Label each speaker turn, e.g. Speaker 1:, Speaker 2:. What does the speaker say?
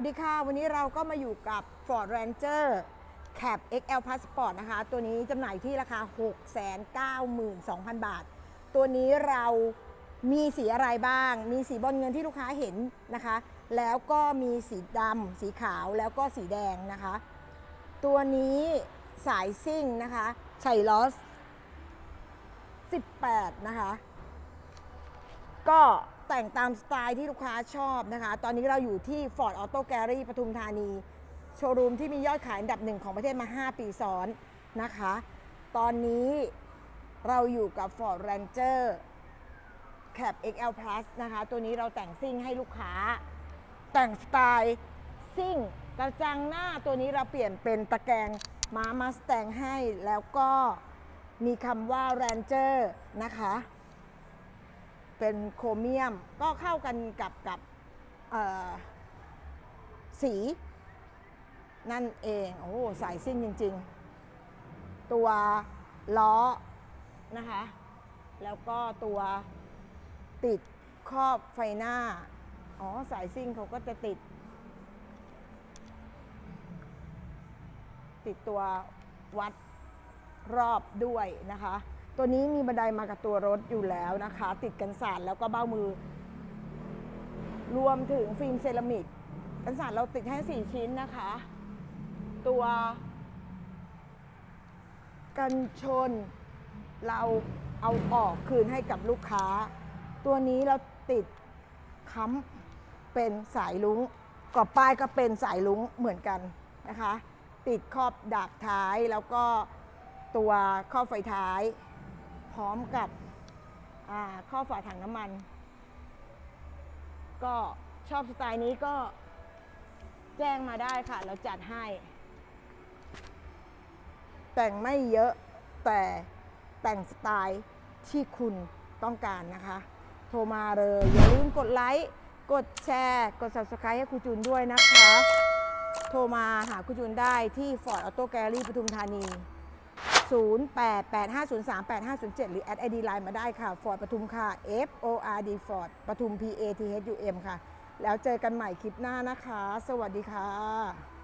Speaker 1: วัสดีค่ะ วันนี้เราก็มาอยู่กับ Ford Ranger Cab XL Passport นะคะ ตัวนี้จำหน่ายที่ราคา 692,000 บาท ตัวนี้เรามีสีอะไรบ้าง มีสีบอลเงินที่ลูกค้าเห็นนะคะ แล้วก็มีสีดำสีขาวแล้วก็สีแดงนะคะ ตัวนี้สายซิ่งนะคะใส่ล้อ18 นะคะ ก็ แต่งตามสไตล์ที่ลูกค้าชอบนะคะ ตอนนี้เราอยู่ที่ Ford Auto Gallery ปทุมธานี โชว์รูมที่มียอดขายอันดับหนึ่งของประเทศมา 5 ปีซ้อนนะคะ ตอนนี้เราอยู่กับ Ford Ranger Cab XL Plus นะคะ ตัวนี้เราแต่งซิ่งให้ลูกค้า แต่งสไตล์ซิ่งกระจังหน้าตัวนี้เราเปลี่ยนเป็นตะแกรงม้ามาสแตงให้แล้วก็มีคำว่า Ranger นะคะ เป็นโครเมียม ก็เข้ากันกับกับสีนั่นเอง โอ้สายซิ่งจริง ๆ ตัวล้อนะคะ แล้วก็ตัวติดครอบไฟหน้า อ๋อ สายซิ่งเขาก็จะติด ติดตัววัดรอบด้วยนะคะ ตัวนี้มีบันไดมากับตัวรถอยู่แล้วนะคะ ติดกันสาดแล้วก็เบ้ามือ รวมถึงฟิล์มเซรามิกกันสาดเราติดให้4ชิ้นนะคะ ตัวกันชนเราเอาออกคืนให้กับลูกค้า ตัวนี้เราติดค้ำเป็นสายลุงกรอบป้ายก็เป็นสายลุงเหมือนกันนะคะ ติดครอบดักท้ายแล้วก็ตัวครอไฟท้าย พร้อมกับข้อฝาถังน้ำมัน ก็ชอบสไตล์นี้ก็แจ้งมาได้ค่ะ เราจัดให้ แต่งไม่เยอะแต่แต่งสไตล์ที่คุณต้องการนะคะ โทรมาเลย อย่าลืมกดไลค์ กดแชร์ กด subscribe ให้ครูจูนด้วยนะคะ โทรมาหาครูจูนได้ที่ Ford Auto Gallery ปทุมธานี 0885038507 หรือ แอดไอดีไลน์มาได้ค่ะ Ford ปทุมค่ะ F O R D Ford ปทุม P A T H U M ค่ะ แล้วเจอกันใหม่คลิปหน้านะคะ สวัสดีค่ะ